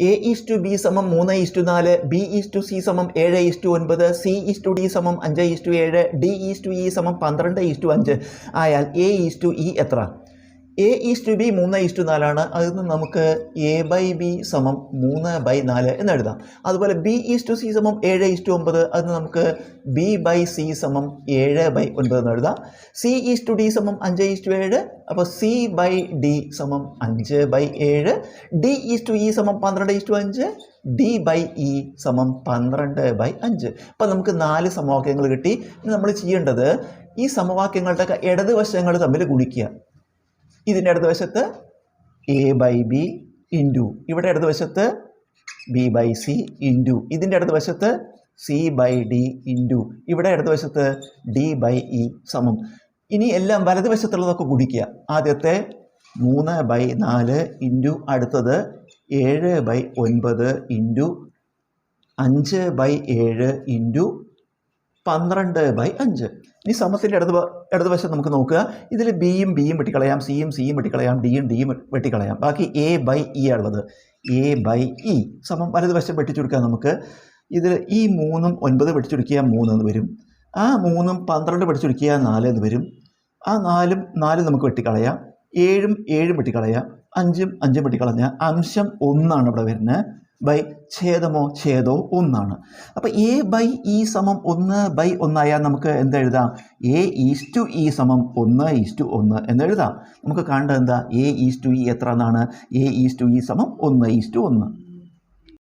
A is to B സമം മൂന്ന് is to നാല് ബി ഈസ് ടു സി സമം ഏഴ് ഈസ് ടു ഒൻപത് സി ഈസ് ടു ഡി സമം അഞ്ച് ഈസ് ടു ഏഴ് ഡി ഈസ് ടു ഇ സമം പന്ത്രണ്ട് ഈസ് ടു അഞ്ച്. ആയാൽ എ ഈസ് ടു ഇ എത്ര? എ ഈസ് ടു ബി മൂന്ന് ഈസ് ടു നാലാണ്. അതിൽ നിന്ന് നമുക്ക് എ ബൈ ബി സമം മൂന്ന് ബൈ നാല് എന്ന് എഴുതാം. അതുപോലെ ബി ഈസ് ടു സി സമം ഏഴ് ഈസ് ടു ഒമ്പത്. നിന്ന് നമുക്ക് ബി ബൈ സി സമം ഏഴ് ബൈ ഒൻപത് എന്ന് എഴുതാം. സി ഈസ് ടു ഡി സമം അഞ്ച് ഈസ് ടു ഏഴ്. അപ്പോൾ സി ബൈ ഡി സമം അഞ്ച് ബൈ ഏഴ്. ഡി ഈസ് ടു ഇ സമം പന്ത്രണ്ട് ഈസ് ടു അഞ്ച്. ഡി ബൈ ഇ സമം പന്ത്രണ്ട് ബൈ അഞ്ച്. അപ്പം നമുക്ക് നാല് സമവാക്യങ്ങൾ കിട്ടി. നമ്മൾ ചെയ്യേണ്ടത് ഈ സമവാക്യങ്ങളുടെ ഇടതുവശങ്ങൾ തമ്മിൽ ഗുണിക്കുക. ഇതിന്റെ ഇടതുവശത്ത് എ ബൈ ബി ഇന്റു ഇവിടെ ഇടതുവശത്ത് ബി ബൈ സി ഇന്റു ഇതിന്റെ ഇടതുവശത്ത് സി ബൈ ഡി ഇന്റു ഇവിടെ ഇടതുവശത്ത് ഡി ബൈ ഇ സമം. ഇനി എല്ലാം വലതുവശത്തുള്ളതൊക്കെ കുടിക്കുക ആദ്യത്തെ മൂന്ന് ബൈ നാല് ഇന്റു അടുത്തത് ഏഴ് ബൈ ഒൻപത് ഇന്റു അഞ്ച് ബൈ ഏഴ് ഇന്റു പന്ത്രണ്ട് ബൈ അഞ്ച്. ഇനി സമത്തിന്റെ ഇടത് ഇടതുവശം നമുക്ക് നോക്കുക. ഇതിൽ ബിയും ബിയും വെട്ടിക്കളയാം. സിയും സിയും വെട്ടിക്കളയാം. ഡിയും ഡിയും വെട്ടിക്കളയാം. ബാക്കി എ ബൈ ഇ ഉള്ളത്. എ ബൈ ഇ സമം വലതുവശം വെട്ടിച്ചുരുക്കാം നമുക്ക്. ഇതിൽ ഈ മൂന്നും ഒൻപത് വെട്ടിച്ചുടുക്കിയാൽ മൂന്ന് എന്ന് വരും. ആ മൂന്നും പന്ത്രണ്ട് വെട്ടിച്ചുടുക്കിയാൽ നാല് എന്ന് വരും. ആ നാലും നാലും നമുക്ക് വെട്ടിക്കളയാം. ഏഴും ഏഴും വെട്ടിക്കളയാം. അഞ്ചും അഞ്ചും വെട്ടിക്കളഞ്ഞ. അംശം ഒന്നാണ് ഇവിടെ വരുന്നത്. ബൈ ഛേദമോ ഛേദോ ഒന്നാണ്. അപ്പോൾ എ ബൈ ഇ സമം ഒന്ന് ബൈ ഒന്നായാൽ നമുക്ക് എന്തെഴുതാം എ ഈസ് ടു ഇ സമം ഒന്ന് ഈസ് ടു ഒന്ന് എന്നെഴുതാം നമുക്ക് കാണേണ്ടത് എന്താ? എ ഈസ് ടു ഇ എത്ര എന്നാണ് എ ഈസ് ടു ഇ സമം ഒന്ന് ഈസ് ടു ഒന്ന്.